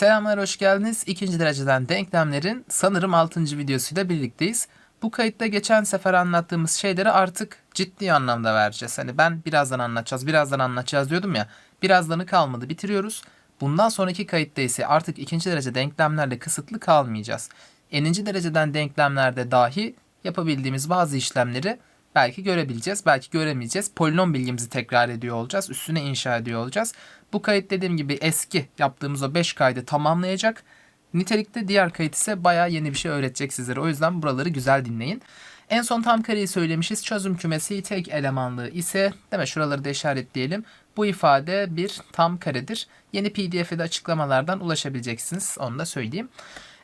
Selamlar, hoş geldiniz. İkinci dereceden denklemlerin sanırım 6. videosuyla birlikteyiz. Bu kayıtta geçen sefer anlattığımız şeyleri artık ciddi anlamda vereceğiz. Hani ben birazdan anlatacağız, birazdan anlatacağız diyordum ya. Birazdanı kalmadı, bitiriyoruz. Bundan sonraki kayıtta ise artık ikinci derece denklemlerle kısıtlı kalmayacağız. Eninci dereceden denklemlerde dahi yapabildiğimiz bazı işlemleri belki görebileceğiz, belki göremeyeceğiz. Polinom bilgimizi tekrar ediyor olacağız, üstüne inşa ediyor olacağız. Bu kayıt dediğim gibi eski yaptığımız o 5 kaydı tamamlayacak. Nitelikte diğer kayıt ise bayağı yeni bir şey öğretecek sizlere. O yüzden buraları güzel dinleyin. En son tam kareyi söylemişiz. Çözüm kümesi tek elemanlı ise, değil mi? Şuraları da işaretleyelim. Bu ifade bir tam karedir. Yeni pdf'e de açıklamalardan ulaşabileceksiniz. Onu da söyleyeyim.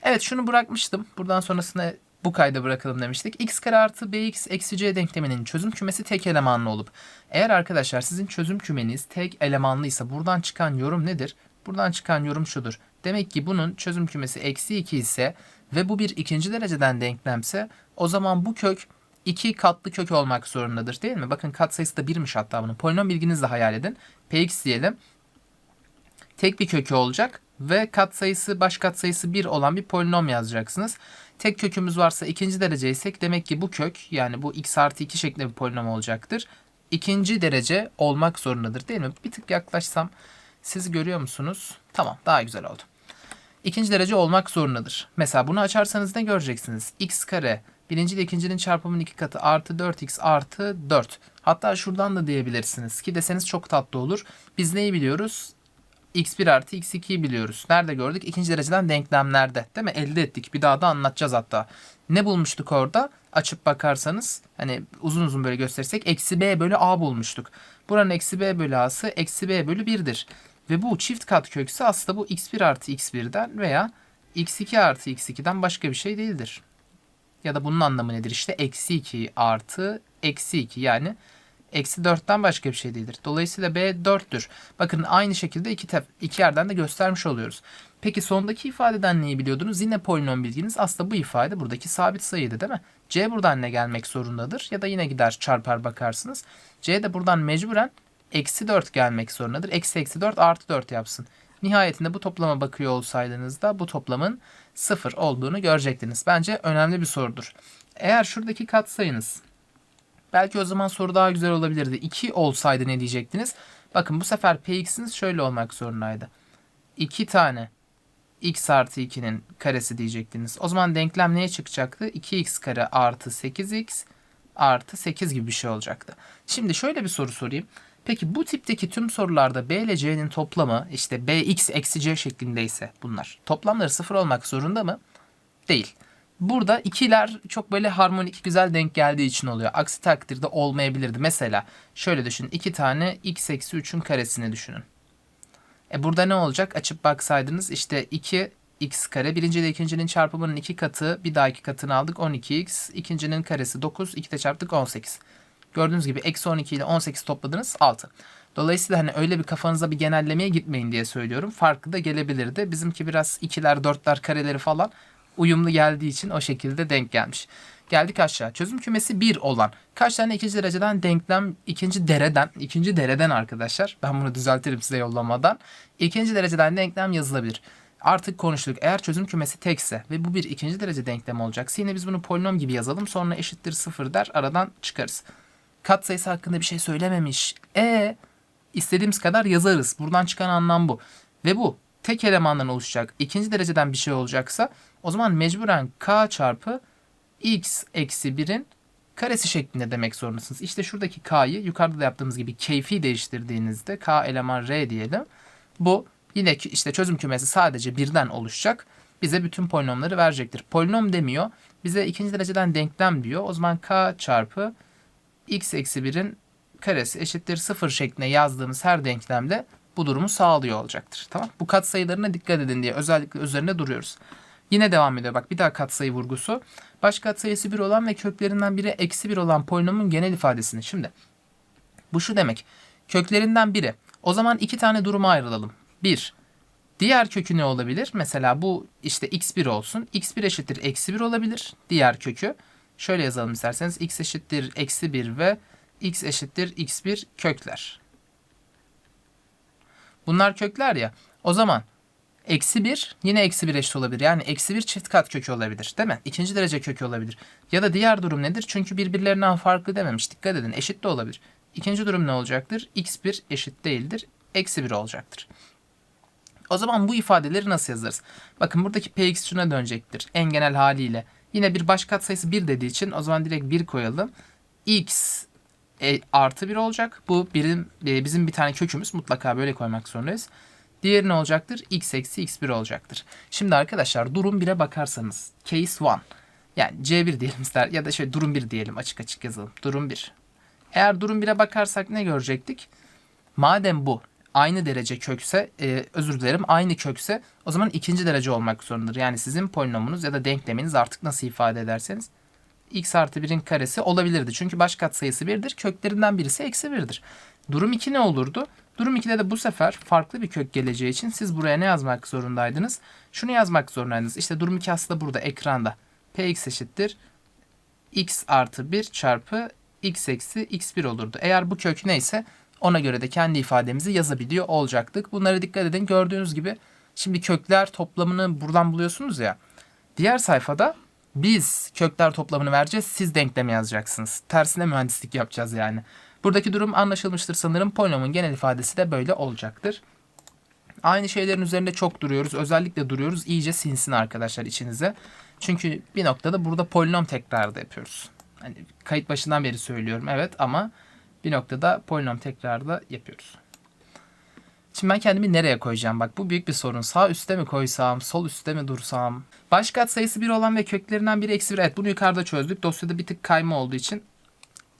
Evet şunu bırakmıştım. Buradan sonrasında bu kayda bırakalım demiştik. x kare artı bx eksi c denkleminin çözüm kümesi tek elemanlı olup eğer arkadaşlar sizin çözüm kümeniz tek elemanlıysa buradan çıkan yorum nedir? Buradan çıkan yorum şudur. Demek ki bunun çözüm kümesi eksi 2 ise ve bu bir ikinci dereceden denklemse o zaman bu kök iki katlı kök olmak zorundadır değil mi? Bakın katsayısı da birmiş hatta bunun. Polinom bilginizle hayal edin. Px diyelim. Tek bir kökü olacak ve katsayısı baş katsayısı 1 olan bir polinom yazacaksınız. Tek kökümüz varsa ikinci derece isek demek ki bu kök yani bu x artı 2 şeklinde bir polinom olacaktır. İkinci derece olmak zorundadır değil mi? Bir tık yaklaşsam siz görüyor musunuz? Tamam daha güzel oldu. İkinci derece olmak zorundadır. Mesela bunu açarsanız ne göreceksiniz? x kare birinci ile ikincinin çarpımının iki katı artı 4x artı 4. Hatta şuradan da diyebilirsiniz ki deseniz çok tatlı olur. Biz neyi biliyoruz? X1 artı x2'yi biliyoruz. Nerede gördük? İkinci dereceden denklemlerde. Değil mi? Elde ettik. Bir daha da anlatacağız hatta. Ne bulmuştuk orada? Açıp bakarsanız hani uzun uzun böyle gösterirsek eksi b bölü a bulmuştuk. Buranın eksi b bölü a'sı eksi b bölü 1'dir. Ve bu çift kat kökse aslında bu x1 artı x1'den veya x2 artı x2'den başka bir şey değildir. Ya da bunun anlamı nedir? İşte eksi 2 artı eksi 2 yani eksi 4'ten başka bir şey değildir. Dolayısıyla B 4'tür. Bakın aynı şekilde iki, tep iki yerden de göstermiş oluyoruz. Peki sondaki ifadeden neyi biliyordunuz? Yine polinom bilginiz aslında bu ifade buradaki sabit sayıydı değil mi? C buradan ne gelmek zorundadır? Ya da yine gider çarpar bakarsınız. C de buradan mecburen eksi 4 gelmek zorundadır. Eksi eksi 4 artı 4 yapsın. Nihayetinde bu toplama bakıyor olsaydınız da bu toplamın 0 olduğunu görecektiniz. Bence önemli bir sorudur. Eğer şuradaki katsayınız Belki o zaman soru daha güzel olabilirdi. 2 olsaydı ne diyecektiniz? Bakın bu sefer px'iniz şöyle olmak zorundaydı. 2 tane x artı 2'nin karesi diyecektiniz. O zaman denklem neye çıkacaktı? 2x kare artı 8x artı 8 gibi bir şey olacaktı. Şimdi şöyle bir soru sorayım. Peki bu tipteki tüm sorularda b ile c'nin toplamı işte bx eksi c şeklindeyse bunlar toplamları sıfır olmak zorunda mı? Değil. Burada ikiler çok böyle harmonik güzel denk geldiği için oluyor. Aksi takdirde olmayabilirdi. Mesela şöyle düşünün. iki tane x eksi 3'ün karesini düşünün. E burada ne olacak? Açıp baksaydınız işte 2 x kare. Birinci ile ikincinin çarpımının iki katı. Bir daha iki katını aldık 12x. İkincinin karesi 9. 2 de çarptık 18. Gördüğünüz gibi eksi 12 ile 18 topladınız 6. Dolayısıyla hani öyle bir kafanıza bir genellemeye gitmeyin diye söylüyorum. Farklı da gelebilirdi. Bizimki biraz ikiler, dörtler, kareleri falan uyumlu geldiği için o şekilde denk gelmiş. Geldik aşağı. Çözüm kümesi 1 olan kaç tane ikinci dereceden denklem ikinci dereden ikinci dereden arkadaşlar ben bunu düzeltirim size yollamadan ikinci dereceden denklem yazılabilir. Artık konuştuk. Eğer çözüm kümesi tekse ve bu bir ikinci derece denklem olacaksa yine biz bunu polinom gibi yazalım. Sonra eşittir sıfır der aradan çıkarız. Kat sayısı hakkında bir şey söylememiş. E istediğimiz kadar yazarız. Buradan çıkan anlam bu. Ve bu tek elemandan oluşacak ikinci dereceden bir şey olacaksa o zaman mecburen k çarpı x eksi 1'in karesi şeklinde demek zorundasınız. İşte şuradaki k'yı yukarıda da yaptığımız gibi keyfi değiştirdiğinizde k eleman r diyelim. Bu yine işte çözüm kümesi sadece birden oluşacak. Bize bütün polinomları verecektir. Polinom demiyor. Bize ikinci dereceden denklem diyor. O zaman k çarpı x eksi 1'in karesi eşittir 0 şeklinde yazdığımız her denklemde bu durumu sağlıyor olacaktır. Tamam? Bu katsayılarına dikkat edin diye özellikle üzerinde duruyoruz. Yine devam ediyor. Bak bir daha katsayı vurgusu. Baş katsayısı 1 olan ve köklerinden biri eksi 1 olan polinomun genel ifadesini. Şimdi bu şu demek. Köklerinden biri. O zaman iki tane duruma ayrılalım. 1. Diğer kökü ne olabilir? Mesela bu işte x1 olsun. x1 eşittir eksi 1 olabilir. Diğer kökü. Şöyle yazalım isterseniz. x eşittir eksi 1 ve x eşittir x1 kökler. Bunlar kökler ya. O zaman Eksi 1 yine eksi 1 eşit olabilir. Yani eksi 1 çift kat kökü olabilir değil mi? İkinci derece kökü olabilir. Ya da diğer durum nedir? Çünkü birbirlerinden farklı dememiş. Dikkat edin eşit de olabilir. İkinci durum ne olacaktır? x1 eşit değildir. Eksi 1 olacaktır. O zaman bu ifadeleri nasıl yazarız? Bakın buradaki px şuna dönecektir. En genel haliyle. Yine bir baş katsayısı 1 dediği için o zaman direkt 1 koyalım. x e, artı 1 olacak. Bu birim, e, bizim bir tane kökümüz. Mutlaka böyle koymak zorundayız. Diğeri ne olacaktır? x eksi x1 olacaktır. Şimdi arkadaşlar durum 1'e bakarsanız case 1 yani C1 diyelim ister ya da şöyle durum 1 diyelim açık açık yazalım. Durum 1. Eğer durum 1'e bakarsak ne görecektik? Madem bu aynı derece kökse, e, özür dilerim aynı kökse o zaman ikinci derece olmak zorundadır. Yani sizin polinomunuz ya da denkleminiz artık nasıl ifade ederseniz x artı 1'in karesi olabilirdi. Çünkü baş katsayısı 1'dir. Köklerinden birisi eksi 1'dir. Durum 2 ne olurdu? Durum 2'de de bu sefer farklı bir kök geleceği için siz buraya ne yazmak zorundaydınız? Şunu yazmak zorundaydınız. İşte durum 2 aslında burada ekranda. px eşittir x artı 1 çarpı x eksi x1 olurdu. Eğer bu kök neyse ona göre de kendi ifademizi yazabiliyor olacaktık. Bunlara dikkat edin. Gördüğünüz gibi şimdi kökler toplamını buradan buluyorsunuz ya. Diğer sayfada biz kökler toplamını vereceğiz. Siz denklemi yazacaksınız. Tersine mühendislik yapacağız yani. Buradaki durum anlaşılmıştır sanırım. Polinomun genel ifadesi de böyle olacaktır. Aynı şeylerin üzerinde çok duruyoruz. Özellikle duruyoruz. İyice sinsin arkadaşlar içinize. Çünkü bir noktada burada polinom tekrarı yapıyoruz. Hani kayıt başından beri söylüyorum evet ama bir noktada polinom tekrarı da yapıyoruz. Şimdi ben kendimi nereye koyacağım? Bak bu büyük bir sorun. Sağ üstte mi koysam, sol üstte mi dursam? Baş kat sayısı 1 olan ve köklerinden biri eksi 1. Evet bunu yukarıda çözdük. Dosyada bir tık kayma olduğu için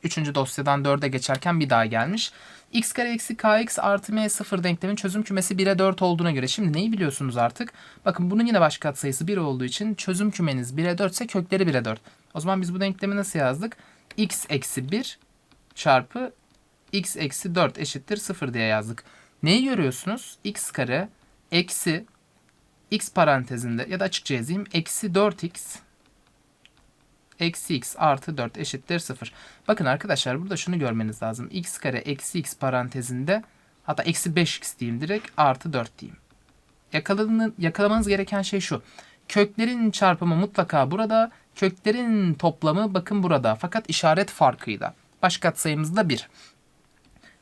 3. dosyadan 4'e geçerken bir daha gelmiş. x kare eksi kx artı m 0 denklemin çözüm kümesi 1'e 4 olduğuna göre. Şimdi neyi biliyorsunuz artık? Bakın bunun yine baş kat sayısı 1 olduğu için çözüm kümeniz 1'e 4 ise kökleri 1'e 4. O zaman biz bu denklemi nasıl yazdık? x eksi 1 çarpı x eksi 4 eşittir 0 diye yazdık. Neyi görüyorsunuz? x kare eksi x parantezinde ya da açıkça yazayım. Eksi 4x eksi x artı 4 eşittir 0. Bakın arkadaşlar burada şunu görmeniz lazım. x kare eksi x parantezinde hatta eksi 5x diyeyim direkt artı 4 diyeyim. Yakalamanız gereken şey şu. Köklerin çarpımı mutlaka burada. Köklerin toplamı bakın burada. Fakat işaret farkıyla. Baş katsayımız da 1.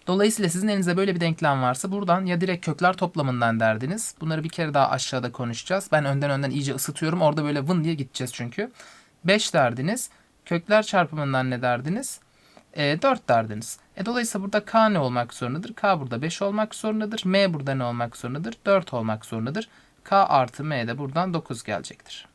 Dolayısıyla sizin elinizde böyle bir denklem varsa buradan ya direkt kökler toplamından derdiniz. Bunları bir kere daha aşağıda konuşacağız. Ben önden önden iyice ısıtıyorum. Orada böyle vın diye gideceğiz çünkü. 5 derdiniz. Kökler çarpımından ne derdiniz? E, 4 derdiniz. E, dolayısıyla burada k ne olmak zorundadır? k burada 5 olmak zorundadır. m burada ne olmak zorundadır? 4 olmak zorundadır. k artı m de buradan 9 gelecektir.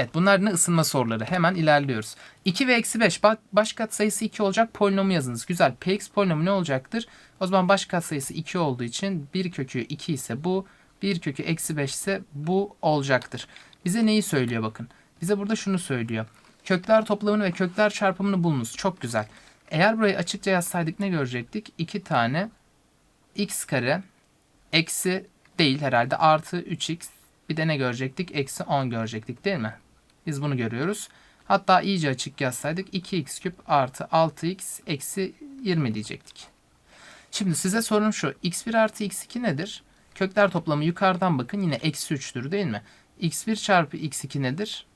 Evet bunlar ne ısınma soruları. Hemen ilerliyoruz. 2 ve eksi 5 baş kat sayısı 2 olacak polinomu yazınız. Güzel. Px polinomu ne olacaktır? O zaman baş kat sayısı 2 olduğu için 1 kökü 2 ise bu. 1 kökü eksi 5 ise bu olacaktır. Bize neyi söylüyor bakın. Bize burada şunu söylüyor. Kökler toplamını ve kökler çarpımını bulunuz. Çok güzel. Eğer burayı açıkça yazsaydık ne görecektik? 2 tane x kare eksi değil herhalde artı 3x bir de ne görecektik? Eksi 10 görecektik değil mi? Biz bunu görüyoruz. Hatta iyice açık yazsaydık 2x küp artı 6x eksi 20 diyecektik. Şimdi size sorum şu. x1 artı x2 nedir? Kökler toplamı yukarıdan bakın yine eksi 3'tür değil mi? x1 çarpı x2 nedir?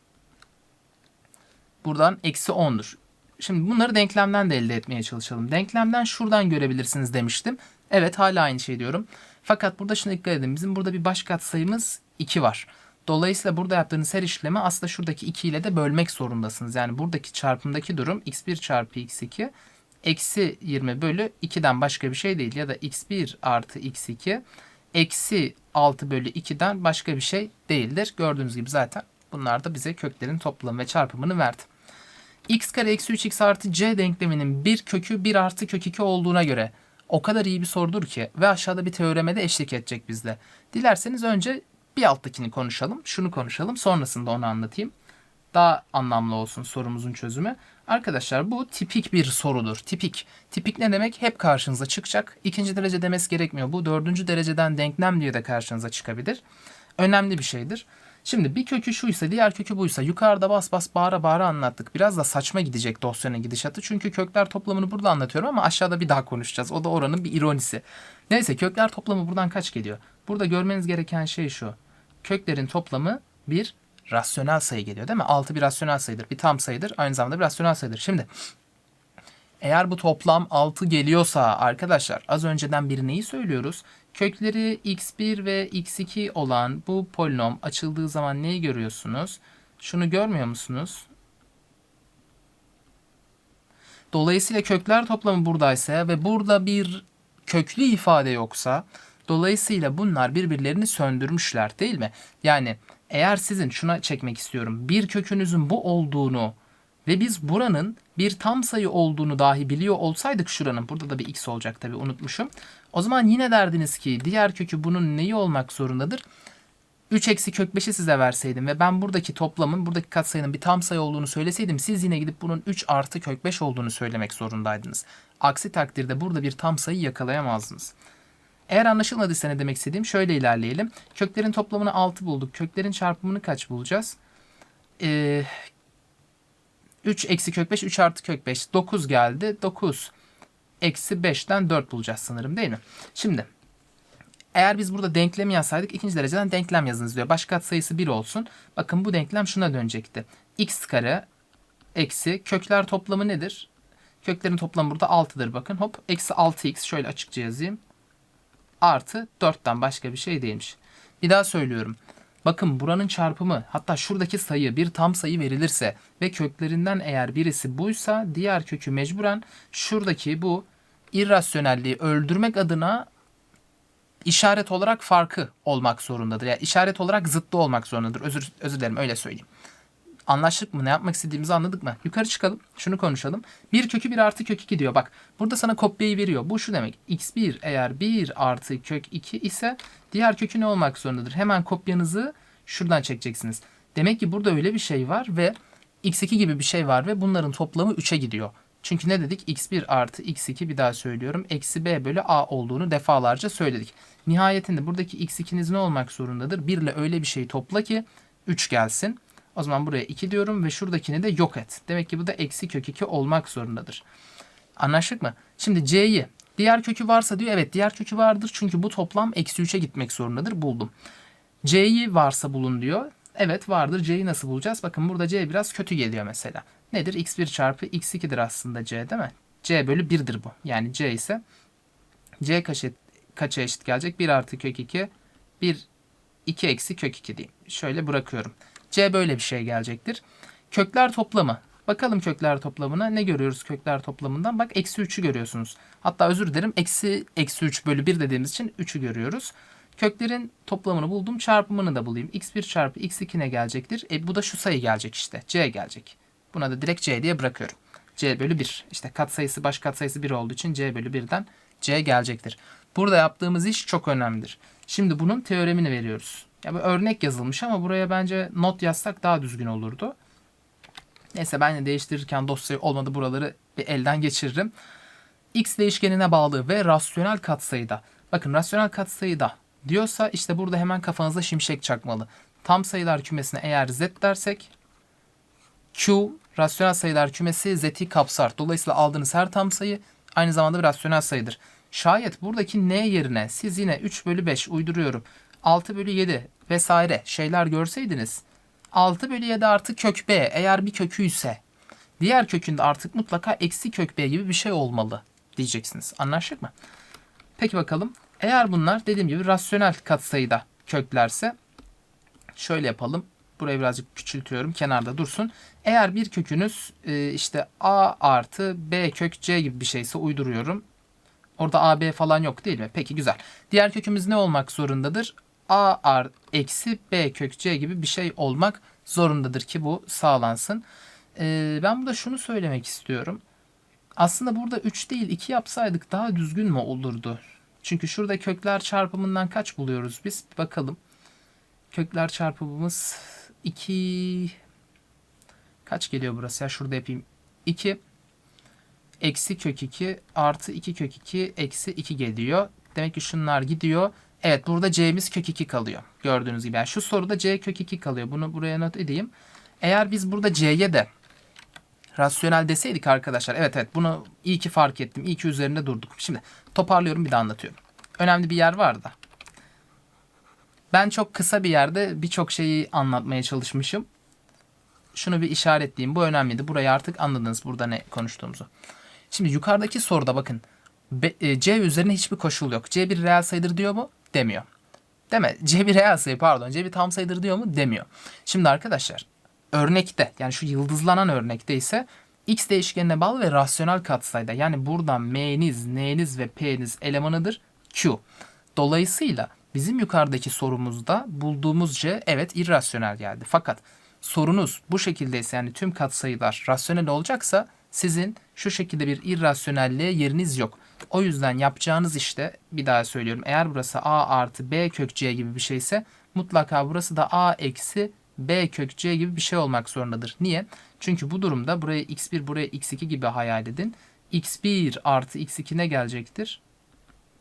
Buradan eksi 10'dur. Şimdi bunları denklemden de elde etmeye çalışalım. Denklemden şuradan görebilirsiniz demiştim. Evet hala aynı şey diyorum. Fakat burada şuna dikkat edin. Bizim burada bir baş katsayımız 2 var. Dolayısıyla burada yaptığınız her işlemi aslında şuradaki 2 ile de bölmek zorundasınız. Yani buradaki çarpımdaki durum x1 çarpı x2 eksi 20 bölü 2'den başka bir şey değil. Ya da x1 artı x2 eksi 6 bölü 2'den başka bir şey değildir. Gördüğünüz gibi zaten bunlar da bize köklerin toplamı ve çarpımını verdi. x kare eksi 3x artı c denkleminin bir kökü 1 artı kök 2 olduğuna göre o kadar iyi bir sorudur ki ve aşağıda bir teoreme de eşlik edecek bizle. Dilerseniz önce bir alttakini konuşalım, şunu konuşalım, sonrasında onu anlatayım. Daha anlamlı olsun sorumuzun çözümü. Arkadaşlar bu tipik bir sorudur. Tipik. Tipik ne demek? Hep karşınıza çıkacak. İkinci derece demesi gerekmiyor. Bu dördüncü dereceden denklem diye de karşınıza çıkabilir. Önemli bir şeydir. Şimdi bir kökü şuysa diğer kökü buysa yukarıda bas bas bağıra bağıra anlattık. Biraz da saçma gidecek dosyanın gidişatı. Çünkü kökler toplamını burada anlatıyorum ama aşağıda bir daha konuşacağız. O da oranın bir ironisi. Neyse kökler toplamı buradan kaç geliyor? Burada görmeniz gereken şey şu. Köklerin toplamı bir rasyonel sayı geliyor değil mi? 6 bir rasyonel sayıdır. Bir tam sayıdır. Aynı zamanda bir rasyonel sayıdır. Şimdi eğer bu toplam 6 geliyorsa arkadaşlar az önceden bir neyi söylüyoruz? Kökleri x1 ve x2 olan bu polinom açıldığı zaman neyi görüyorsunuz? Şunu görmüyor musunuz? Dolayısıyla kökler toplamı buradaysa ve burada bir köklü ifade yoksa dolayısıyla bunlar birbirlerini söndürmüşler değil mi? Yani eğer sizin şuna çekmek istiyorum bir kökünüzün bu olduğunu ve biz buranın bir tam sayı olduğunu dahi biliyor olsaydık şuranın burada da bir x olacak tabii unutmuşum. O zaman yine derdiniz ki diğer kökü bunun neyi olmak zorundadır? 3 eksi kök 5'i size verseydim ve ben buradaki toplamın, buradaki katsayının bir tam sayı olduğunu söyleseydim siz yine gidip bunun 3 artı kök 5 olduğunu söylemek zorundaydınız. Aksi takdirde burada bir tam sayı yakalayamazdınız. Eğer anlaşılmadıysa ne demek istediğim şöyle ilerleyelim. Köklerin toplamını 6 bulduk. Köklerin çarpımını kaç bulacağız? Ee, 3 eksi kök 5, 3 artı kök 5. 9 geldi. 9 eksi 5'ten 4 bulacağız sanırım değil mi? Şimdi eğer biz burada denklemi yazsaydık ikinci dereceden denklem yazınız diyor. Baş katsayısı 1 olsun. Bakın bu denklem şuna dönecekti. x kare eksi kökler toplamı nedir? Köklerin toplamı burada 6'dır bakın. Hop eksi 6x şöyle açıkça yazayım. Artı 4'ten başka bir şey değilmiş. Bir daha söylüyorum. Bakın buranın çarpımı hatta şuradaki sayı bir tam sayı verilirse ve köklerinden eğer birisi buysa diğer kökü mecburen şuradaki bu irrasyonelliği öldürmek adına işaret olarak farkı olmak zorundadır. Yani işaret olarak zıttı olmak zorundadır. Özür, özür dilerim öyle söyleyeyim. Anlaştık mı? Ne yapmak istediğimizi anladık mı? Yukarı çıkalım. Şunu konuşalım. Bir kökü bir artı kök 2 diyor. Bak burada sana kopyayı veriyor. Bu şu demek. x1 eğer 1 artı kök 2 ise diğer kökü ne olmak zorundadır? Hemen kopyanızı şuradan çekeceksiniz. Demek ki burada öyle bir şey var ve x2 gibi bir şey var ve bunların toplamı 3'e gidiyor. Çünkü ne dedik? x1 artı x2 bir daha söylüyorum. Eksi b bölü a olduğunu defalarca söyledik. Nihayetinde buradaki x2'niz ne olmak zorundadır? 1 ile öyle bir şeyi topla ki 3 gelsin. O zaman buraya 2 diyorum ve şuradakini de yok et. Demek ki bu da eksi kök 2 olmak zorundadır. Anlaştık mı? Şimdi c'yi diğer kökü varsa diyor evet diğer kökü vardır. Çünkü bu toplam eksi 3'e gitmek zorundadır. Buldum. c'yi varsa bulun diyor. Evet vardır. C'yi nasıl bulacağız? Bakın burada C biraz kötü geliyor mesela. Nedir? X1 çarpı X2'dir aslında C değil mi? C bölü 1'dir bu. Yani C ise C kaç et, kaça eşit gelecek? 1 artı kök 2 1 2 eksi kök 2 diyeyim. Şöyle bırakıyorum. C böyle bir şey gelecektir. Kökler toplamı. Bakalım kökler toplamına ne görüyoruz kökler toplamından? Bak eksi 3'ü görüyorsunuz. Hatta özür dilerim eksi eksi 3 bölü 1 dediğimiz için 3'ü görüyoruz. Köklerin toplamını buldum. Çarpımını da bulayım. x1 çarpı x2 ne gelecektir? E bu da şu sayı gelecek işte. C gelecek. Buna da direkt C diye bırakıyorum. C bölü 1. İşte katsayısı baş katsayısı 1 olduğu için C bölü 1'den C gelecektir. Burada yaptığımız iş çok önemlidir. Şimdi bunun teoremini veriyoruz. Ya bu örnek yazılmış ama buraya bence not yazsak daha düzgün olurdu. Neyse ben de değiştirirken dosyayı olmadı buraları bir elden geçiririm. X değişkenine bağlı ve rasyonel katsayıda. Bakın rasyonel katsayıda diyorsa işte burada hemen kafanızda şimşek çakmalı. Tam sayılar kümesine eğer z dersek Q rasyonel sayılar kümesi z'i kapsar. Dolayısıyla aldığınız her tam sayı aynı zamanda bir rasyonel sayıdır. Şayet buradaki n yerine siz yine 3 bölü 5 uyduruyorum. 6 bölü 7 vesaire şeyler görseydiniz 6 bölü 7 artı kök b eğer bir kökü ise diğer kökünde artık mutlaka eksi kök b gibi bir şey olmalı diyeceksiniz. Anlaştık mı? Peki bakalım. Eğer bunlar dediğim gibi rasyonel katsayıda köklerse şöyle yapalım. Burayı birazcık küçültüyorum. Kenarda dursun. Eğer bir kökünüz e, işte a artı b kök c gibi bir şeyse uyduruyorum. Orada a b falan yok değil mi? Peki güzel. Diğer kökümüz ne olmak zorundadır? A art eksi b kök c gibi bir şey olmak zorundadır ki bu sağlansın. E, ben burada şunu söylemek istiyorum. Aslında burada 3 değil 2 yapsaydık daha düzgün mü olurdu? Çünkü şurada kökler çarpımından kaç buluyoruz biz? Bir bakalım. Kökler çarpımımız 2 kaç geliyor burası ya? Şurada yapayım. 2 eksi kök 2 artı 2 kök 2 eksi 2 geliyor. Demek ki şunlar gidiyor. Evet burada c'miz kök 2 kalıyor. Gördüğünüz gibi. Yani şu soruda c kök 2 kalıyor. Bunu buraya not edeyim. Eğer biz burada c'ye de rasyonel deseydik arkadaşlar. Evet evet bunu iyi ki fark ettim. İyi ki üzerinde durduk. Şimdi toparlıyorum bir daha anlatıyorum. Önemli bir yer var da. Ben çok kısa bir yerde birçok şeyi anlatmaya çalışmışım. Şunu bir işaretleyeyim. Bu önemliydi. Burayı artık anladınız burada ne konuştuğumuzu. Şimdi yukarıdaki soruda bakın. E, C üzerine hiçbir koşul yok. C bir reel sayıdır diyor mu? Demiyor. Değil mi? C bir reel sayı pardon. C bir tam sayıdır diyor mu? Demiyor. Şimdi arkadaşlar örnekte yani şu yıldızlanan örnekte ise x değişkenine bağlı ve rasyonel katsayıda yani buradan m'niz, n'niz ve p'niz elemanıdır q. Dolayısıyla bizim yukarıdaki sorumuzda bulduğumuz c evet irrasyonel geldi. Fakat sorunuz bu şekildeyse yani tüm katsayılar rasyonel olacaksa sizin şu şekilde bir irrasyonelliğe yeriniz yok. O yüzden yapacağınız işte bir daha söylüyorum. Eğer burası a artı b kök c gibi bir şeyse mutlaka burası da a eksi b kök c gibi bir şey olmak zorundadır. Niye? Çünkü bu durumda buraya x1 buraya x2 gibi hayal edin. x1 artı x2 ne gelecektir?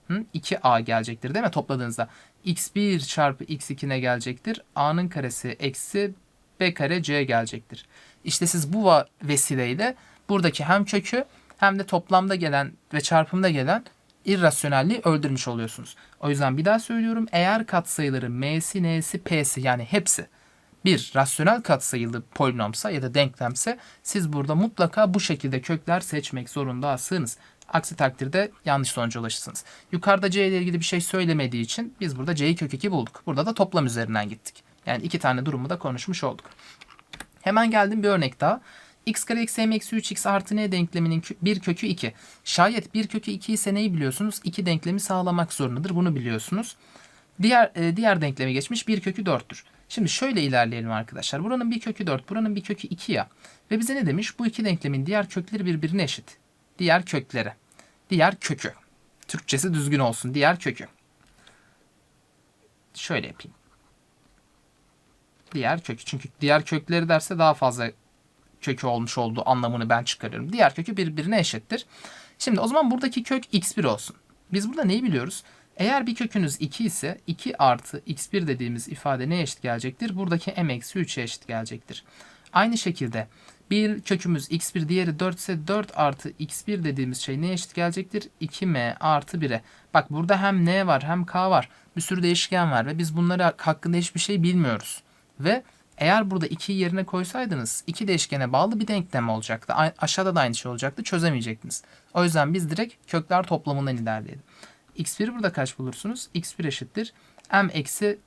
Hı? 2a gelecektir değil mi topladığınızda? x1 çarpı x2 ne gelecektir? a'nın karesi eksi b kare c gelecektir. İşte siz bu vesileyle buradaki hem kökü hem de toplamda gelen ve çarpımda gelen irrasyonelliği öldürmüş oluyorsunuz. O yüzden bir daha söylüyorum. Eğer katsayıları m'si, n'si, p'si yani hepsi bir rasyonel katsayılı polinomsa ya da denklemse siz burada mutlaka bu şekilde kökler seçmek zorundasınız. Aksi takdirde yanlış sonuca ulaşırsınız. Yukarıda c ile ilgili bir şey söylemediği için biz burada c'yi kök 2 bulduk. Burada da toplam üzerinden gittik. Yani iki tane durumu da konuşmuş olduk. Hemen geldim bir örnek daha. X kare eksi m eksi 3x artı n denkleminin bir kökü 2. Şayet bir kökü 2 ise neyi biliyorsunuz? İki denklemi sağlamak zorundadır. Bunu biliyorsunuz. Diğer e, diğer denkleme geçmiş bir kökü 4'tür. Şimdi şöyle ilerleyelim arkadaşlar. Buranın bir kökü 4, buranın bir kökü 2 ya. Ve bize ne demiş? Bu iki denklemin diğer kökleri birbirine eşit. Diğer kökleri. Diğer kökü. Türkçesi düzgün olsun. Diğer kökü. Şöyle yapayım. Diğer kökü. Çünkü diğer kökleri derse daha fazla kökü olmuş olduğu anlamını ben çıkarıyorum. Diğer kökü birbirine eşittir. Şimdi o zaman buradaki kök x1 olsun. Biz burada neyi biliyoruz? Eğer bir kökünüz 2 ise 2 artı x1 dediğimiz ifade neye eşit gelecektir? Buradaki m eksi 3'e eşit gelecektir. Aynı şekilde bir kökümüz x1 diğeri 4 ise 4 artı x1 dediğimiz şey neye eşit gelecektir? 2m artı 1'e. Bak burada hem n var hem k var. Bir sürü değişken var ve biz bunları hakkında hiçbir şey bilmiyoruz. Ve eğer burada 2'yi yerine koysaydınız iki değişkene bağlı bir denklem olacaktı. A- aşağıda da aynı şey olacaktı. Çözemeyecektiniz. O yüzden biz direkt kökler toplamından ilerleyelim. x1'i burada kaç bulursunuz? x1 eşittir. m eksi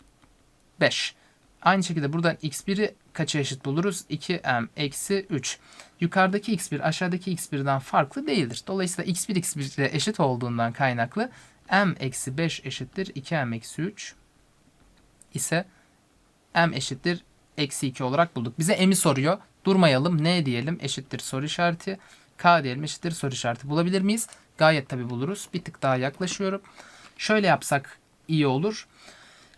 5. Aynı şekilde buradan x1'i kaça eşit buluruz? 2m eksi 3. Yukarıdaki x1 aşağıdaki x1'den farklı değildir. Dolayısıyla x1 x1 ile eşit olduğundan kaynaklı m eksi 5 eşittir 2m eksi 3 ise m eşittir eksi 2 olarak bulduk. Bize m'i soruyor. Durmayalım. Ne diyelim? Eşittir soru işareti. K diyelim eşittir soru işareti. Bulabilir miyiz? Gayet tabi buluruz. Bir tık daha yaklaşıyorum. Şöyle yapsak iyi olur.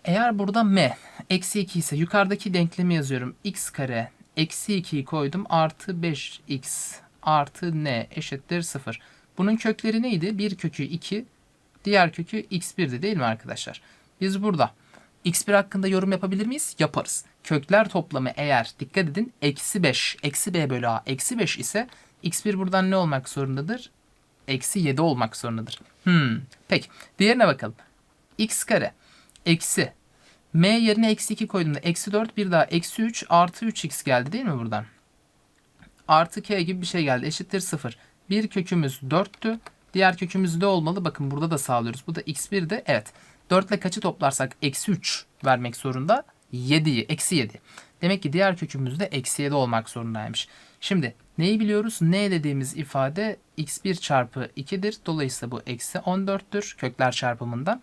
Eğer burada m eksi 2 ise yukarıdaki denklemi yazıyorum. x kare eksi 2'yi koydum. Artı 5x artı n eşittir 0. Bunun kökleri neydi? Bir kökü 2, diğer kökü x1'di değil mi arkadaşlar? Biz burada x1 hakkında yorum yapabilir miyiz? Yaparız. Kökler toplamı eğer dikkat edin eksi 5, eksi b bölü a eksi 5 ise x1 buradan ne olmak zorundadır? Eksi 7 olmak zorundadır. Hmm. Peki diğerine bakalım. x kare eksi m yerine eksi 2 koyduğumda eksi 4 bir daha eksi 3 artı 3x geldi değil mi buradan? Artı k gibi bir şey geldi. Eşittir 0. Bir kökümüz 4'tü. Diğer kökümüz de olmalı. Bakın burada da sağlıyoruz. Bu da x1 de evet. 4 ile kaçı toplarsak eksi 3 vermek zorunda? 7'yi. Eksi 7. Demek ki diğer kökümüz de eksi 7 olmak zorundaymış. Şimdi neyi biliyoruz? n dediğimiz ifade x1 çarpı 2'dir. Dolayısıyla bu eksi 14'tür kökler çarpımından.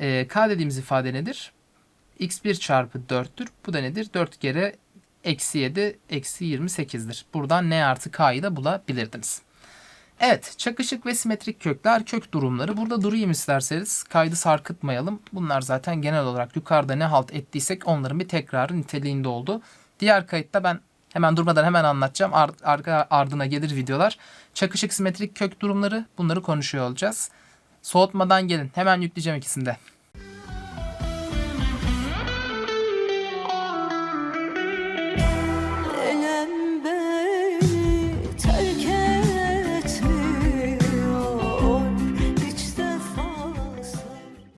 Ee, k dediğimiz ifade nedir? x1 çarpı 4'tür. Bu da nedir? 4 kere eksi 7 eksi 28'dir. Buradan n artı k'yı da bulabilirdiniz. Evet, çakışık ve simetrik kökler, kök durumları. Burada durayım isterseniz. Kaydı sarkıtmayalım. Bunlar zaten genel olarak yukarıda ne halt ettiysek onların bir tekrarı niteliğinde oldu. Diğer kayıtta ben hemen durmadan hemen anlatacağım. Ar arka ardına gelir videolar. Çakışık simetrik kök durumları bunları konuşuyor olacağız. Soğutmadan gelin. Hemen yükleyeceğim ikisini de.